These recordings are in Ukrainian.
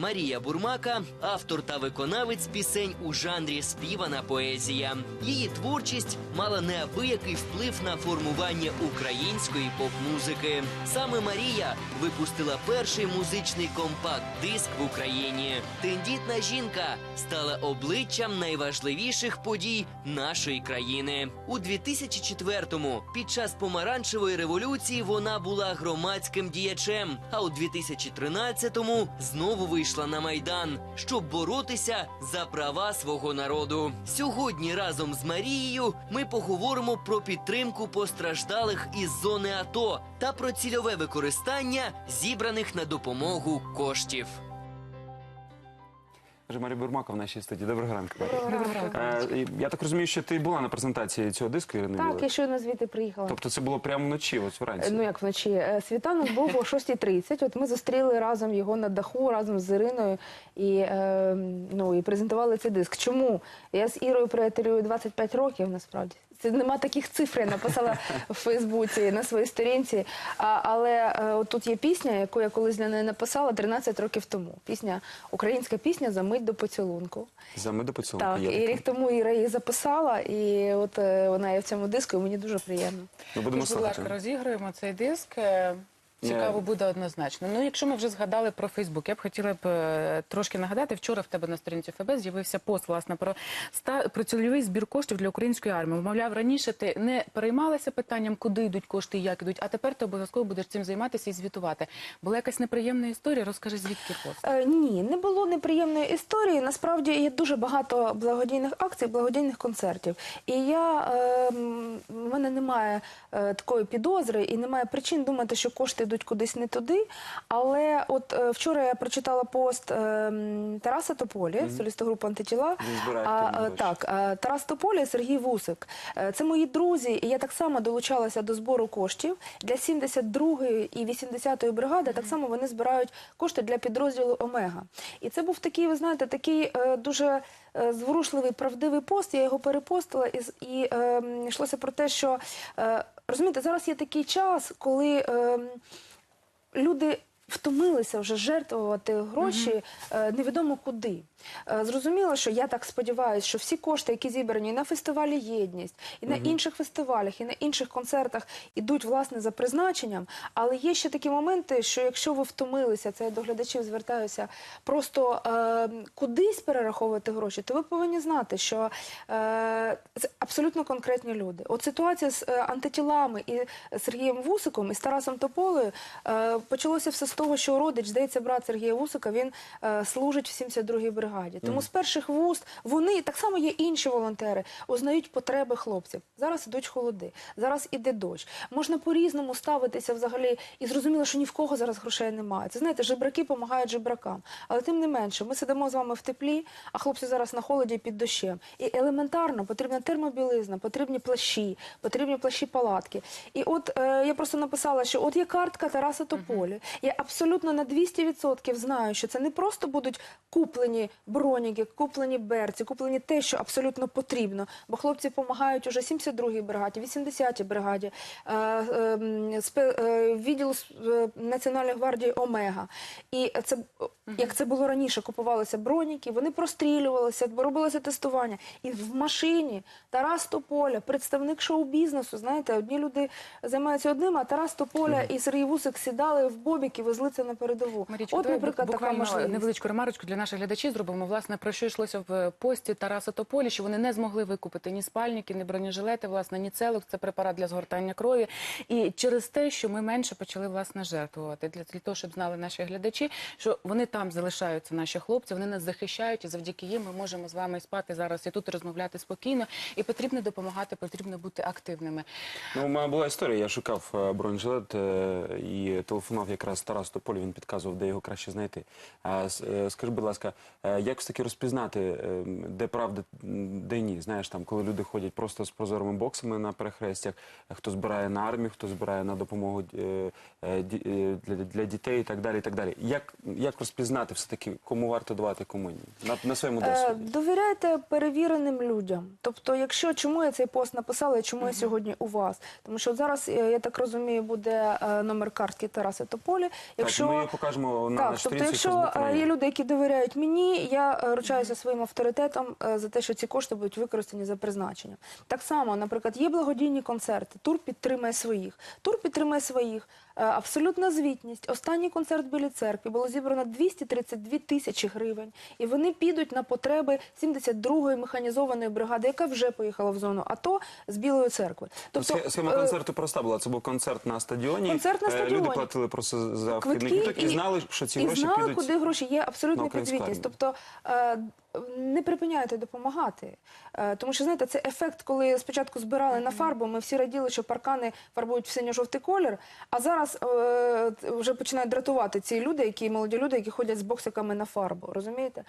Марія Бурмака автор та виконавець пісень у жанрі співана поезія. Її творчість мала неабиякий вплив на формування української поп-музики. Саме Марія випустила перший музичний компакт-диск в Україні. Тендітна жінка стала обличчям найважливіших подій нашої країни. У 2004-му під час помаранчевої революції вона була громадським діячем. А у 2013-му знову вийшла на майдан, щоб боротися за права свого народу. Сьогодні разом з Марією ми поговоримо про підтримку постраждалих із зони АТО та про цільове використання зібраних на допомогу коштів. Марія Бурмака в нашій студії. Доброго ранку. Доброго ранку. Е, Я так розумію, що ти була на презентації цього диску, Ірина Так, Білик? я щойно звідти приїхала. Тобто це було прямо вночі, ось вранці. Ну як вночі Е, світанок був о 6.30. От ми зустріли разом його на даху, разом з Іриною і, е, ну, і презентували цей диск. Чому? Я з Ірою приятелюю 25 років насправді. Це нема таких цифр, я написала в Фейсбуці на своїй сторінці. А, але е, от тут є пісня, яку я колись для неї написала 13 років тому. Пісня, українська пісня за мить до поцілунку. За ми до поцілунку Так, і рік тому Іра її записала, і от е, вона є в цьому диску, і мені дуже приємно. Ми будемо Тож, будь ласка, розіграємо цей диск. Е, Цікаво буде однозначно. Ну, якщо ми вже згадали про Фейсбук, я б хотіла б е, трошки нагадати. Вчора в тебе на сторінці ФБ з'явився пост власне про ста про цільовий збір коштів для української армії. Мовляв, раніше ти не переймалася питанням, куди йдуть кошти і як йдуть, а тепер ти обов'язково будеш цим займатися і звітувати. Була якась неприємна історія. Розкажи, звідки пост? Е, ні, не було неприємної історії. Насправді є дуже багато благодійних акцій, благодійних концертів. І я е, в мене немає е, такої підозри і немає причин думати, що кошти йдуть кудись не туди. Але от е, вчора я прочитала пост е, Тараса Тополі, соліста групи антитіла. А, активно е, так, Тарас Тополі, Сергій Вусик. Це мої друзі, і я так само долучалася до збору коштів для 72-ї і 80-ї бригади. Так само вони збирають кошти для підрозділу Омега. І це був такий, ви знаєте, такий е, дуже зворушливий, правдивий пост. Я його перепостила і, і е, йшлося про те, що е, розумієте, зараз є такий час, коли. Е, люди втомилися вже жертвувати гроші е, невідомо куди. Е, Зрозуміло, що я так сподіваюся, що всі кошти, які зібрані і на фестивалі Єдність, і на інших фестивалях, і на інших концертах, ідуть власне за призначенням. Але є ще такі моменти, що якщо ви втомилися, це я до глядачів звертаюся, просто е, кудись перераховувати гроші, то ви повинні знати, що е, абсолютно конкретні люди. От ситуація з е, антитілами і Сергієм Вусиком і з Тарасом Тополею е, почалося все з того, що родич, здається, брат Сергія Вусика, він е, служить в 72-й бригаді. Тому з перших вуст вони так само є інші волонтери, узнають потреби хлопців. Зараз ідуть холоди, зараз іде дощ. Можна по-різному ставитися взагалі, і зрозуміло, що ні в кого зараз грошей немає. Це знаєте, жебраки допомагають жебракам. Але тим не менше, ми сидимо з вами в теплі, а хлопці зараз на холоді під дощем. І елементарно потрібна термобілизна, потрібні плащі, потрібні плащі палатки. І от е, я просто написала, що от є картка Тараса Тополі. Я абсолютно на 200% знаю, що це не просто будуть куплені броніки, куплені берці, куплені те, що абсолютно потрібно. Бо хлопці допомагають уже 72-й бригаді, 80-й бригаді, е, е, спе- е, відділу с- е, Національної гвардії Омега. І це як це було раніше, купувалися броніки, вони прострілювалися, робилося тестування. І в машині Тарас Тополя, представник шоу-бізнесу, знаєте, одні люди займаються одним, а Тарас Тополя і Сергій Вусик сідали в бобік і везли це на передову. Марічко, От, наприклад, така можливість. невеличку ремарочку для наших глядачів зробимо. Власне, про що йшлося в пості Тараса Тополі, що вони не змогли викупити ні спальники, ні бронежилети, власне, ні целок, це препарат для згортання крові. І через те, що ми менше почали власне жертвувати, для, для того, щоб знали наші глядачі, що вони там залишаються, наші хлопці, вони нас захищають, і завдяки їм ми можемо з вами спати зараз і тут розмовляти спокійно. І потрібно допомагати, потрібно бути активними. Ну, у мене була історія. Я шукав е, бронежилет е, і телефонував якраз Тарас Тополі. Він підказував, де його краще знайти. Е, скажи, будь ласка, як все таки розпізнати, де правда, де ні? Знаєш, там, коли люди ходять просто з прозорими боксами на перехрестях, хто збирає на армію, хто збирає на допомогу для, дітей і так далі. І так далі. Як, як розпізнати все таки, кому варто давати, кому ні? На, на своєму досвіді. Довіряйте перевіреним людям. Тобто, якщо чому я цей пост написала і чому я сьогодні у вас? Тому що зараз, е, я так розумію, буде е, номер картки Тараса Тополі. Якщо ми її покажемо на так, тобто, якщо е, є люди, які довіряють мені, я ручаюся своїм авторитетом за те, що ці кошти будуть використані за призначенням. Так само, наприклад, є благодійні концерти. Тур підтримає своїх. Тур підтримає своїх. Е, Абсолютна звітність. Останній концерт в Білій церкві було зібрано 232 тисячі гривень, і вони підуть на потреби 72-ї механізованої бригади, яка вже поїхала в зону АТО з Білої церкви. Тобто, схема е, концерту проста була. Це був концерт на стадіоні. Концерт на Е, стадіоні. Люди платили просто за вхідний квиток і знали, що ці і гроші знали, підуть. куди гроші є на абсолютна підзвітність. армію. Тобто не припиняйте допомагати. Е, тому що знаєте, це ефект, коли спочатку збирали на фарбу. Ми всі раділи, що паркани фарбують в синьо-жовтий колір. А зараз е, вже починають дратувати ці люди, які молоді люди, які ходять з боксиками на фарбу. Розумієте?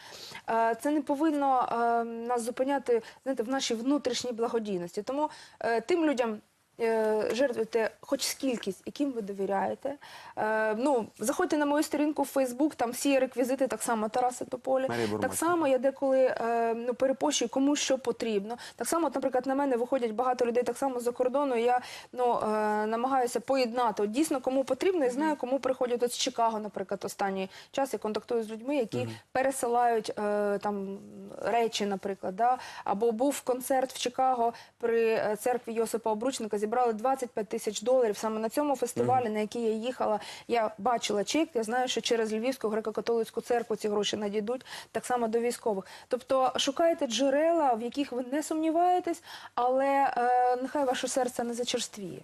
Е, це не повинно е, нас зупиняти знаєте, в нашій внутрішній благодійності. Тому е, тим людям. Е, Жертвуйте хоч скількись, яким ви довіряєте. Е, ну, заходьте на мою сторінку в Фейсбук, там всі реквізити, так само Тараса Тополі. Так само я деколи е, ну, перепощую, кому що потрібно. Так само, от, наприклад, на мене виходять багато людей так само з-за кордону. і Я ну, е, намагаюся поєднати. От, дійсно, кому потрібно, і знаю, кому приходять от з Чикаго, наприклад, останній час. Я контактую з людьми, які пересилають е, там речі, наприклад. Да? Або був концерт в Чикаго при е, церкві Йосипа Обручника. Зібрали 25 тисяч доларів. Саме на цьому фестивалі, на який я їхала, я бачила чек. Я знаю, що через Львівську греко-католицьку церкву ці гроші надійдуть так само до військових. Тобто шукайте джерела, в яких ви не сумніваєтесь, але е, нехай ваше серце не зачерствіє.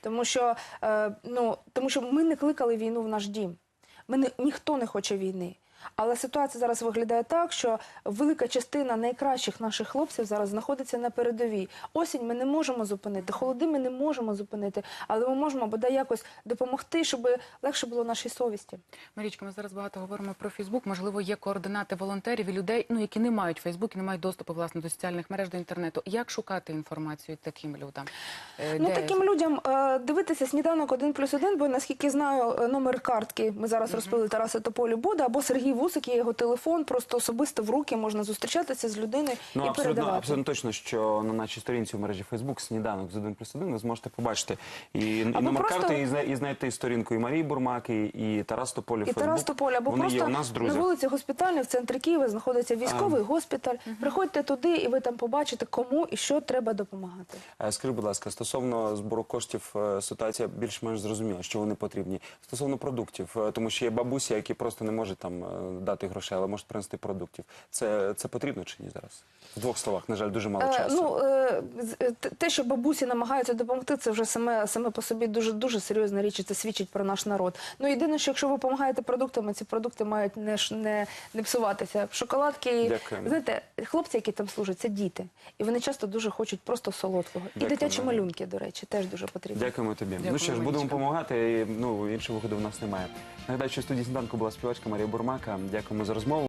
Тому що, е, ну, тому що ми не кликали війну в наш дім. Ми не, ніхто не хоче війни. Але ситуація зараз виглядає так, що велика частина найкращих наших хлопців зараз знаходиться на передовій. Осінь ми не можемо зупинити, холоди ми не можемо зупинити, але ми можемо бодай якось допомогти, щоб легше було нашій совісті. Марічка, ми зараз багато говоримо про Фейсбук. Можливо, є координати волонтерів і людей, ну які не мають Фейсбук і не мають доступу власне до соціальних мереж, до інтернету. Як шукати інформацію таким людям? Е, Ну де- таким людям е, дивитися сніданок 1 плюс 1, бо наскільки знаю, е, номер картки ми зараз розпили Тараса Тополі буде, або Сергій Вусик, є його телефон, просто особисто в руки можна зустрічатися з людиною Ну, і абсолютно, передавати. абсолютно точно, що на нашій сторінці в мережі Фейсбук сніданок з 1 плюс 1 ви зможете побачити і, і номер просто- карти, і, зна- і знайти сторінку і Марії Бурмаки, і Тарас Тополі. І Тарас Тополя, або Вони просто є у нас, на друзі. вулиці Госпітальній в центрі Києва знаходиться військовий госпіталь. Приходьте туди, і ви там побачите, кому і що треба допомагати. Скажи, будь ласка, стосовно збору коштів, е, ситуація більш-менш зрозуміла, що вони потрібні. Стосовно продуктів, е, тому що є бабусі, які просто не можуть там е, дати грошей, але можуть принести продуктів. Це, це потрібно чи ні зараз? В двох словах, на жаль, дуже мало Е, часу. ну, е, е, те- що бабусі намагаються допомогти, це вже саме, саме по собі дуже, дуже серйозна річ, і це свідчить про наш народ. Ну, єдине, що якщо ви допомагаєте продуктами, ці продукти мають не, не, не псуватися. Шоколадки, Дякуємо. знаєте, хлопці, які там служать, це діти. І вони часто дуже хочуть просто солодкого. І дитячі малюнки, до речі, теж дуже потрібні. Дякуємо тобі. Дякую, ну що ж, будемо допомагати. Ну іншого виходу в нас немає. Нагадаю, що в студії сніданку була співачка Марія Бурмака. Дякуємо за розмову.